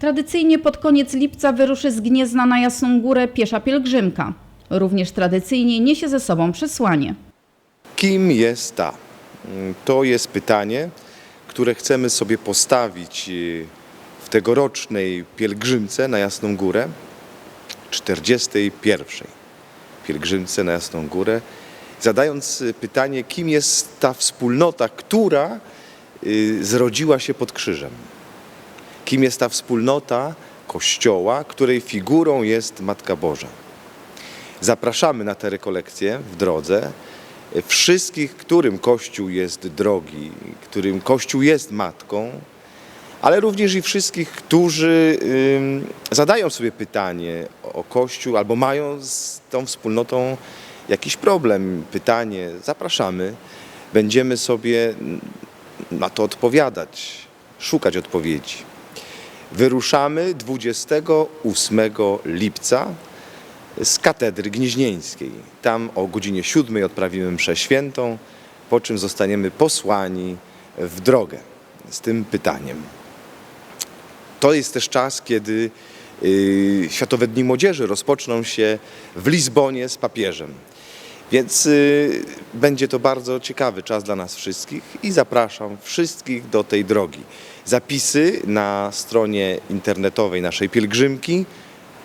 Tradycyjnie pod koniec lipca wyruszy z Gniezna na Jasną Górę piesza pielgrzymka. Również tradycyjnie niesie ze sobą przesłanie. Kim jest ta? Mm, To jest pytanie, które chcemy sobie postawić y, w tegorocznej pielgrzymce na Jasną Górę, 41. pielgrzymce na Jasną Górę, zadając y, pytanie, kim jest ta wspólnota, która y, zrodziła się pod krzyżem. Kim jest ta wspólnota Kościoła, której figurą jest Matka Boża. Zapraszamy na te rekolekcje w drodze. Wszystkich, którym Kościół jest drogi, którym Kościół jest matką, ale również i wszystkich, którzy zadają sobie pytanie o Kościół albo mają z tą wspólnotą jakiś problem, pytanie. Zapraszamy. Będziemy sobie na to odpowiadać, szukać odpowiedzi. Wyruszamy 28 lipca z katedry gnieźnieńskiej. Tam o godzinie 7 odprawimy mszę świętą, po czym zostaniemy posłani w drogę z tym pytaniem. To jest też czas, kiedy y, Światowe Dni Młodzieży rozpoczną się w Lizbonie z papieżem. Więc y, będzie to bardzo ciekawy czas dla nas wszystkich i zapraszam wszystkich do tej drogi. Zapisy na stronie internetowej naszej pielgrzymki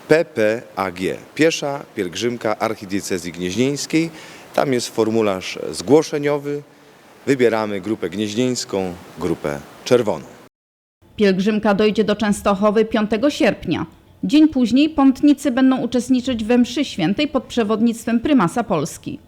PPAG, Piesza Pielgrzymka Archidiecezji Gnieźnieńskiej. Tam jest formularz zgłoszeniowy. Wybieramy grupę gnieźnieńską, grupę czerwoną. Pielgrzymka dojdzie do Częstochowy 5 sierpnia. Dzień później pątnicy będą uczestniczyć we mszy świętej pod przewodnictwem prymasa Polski.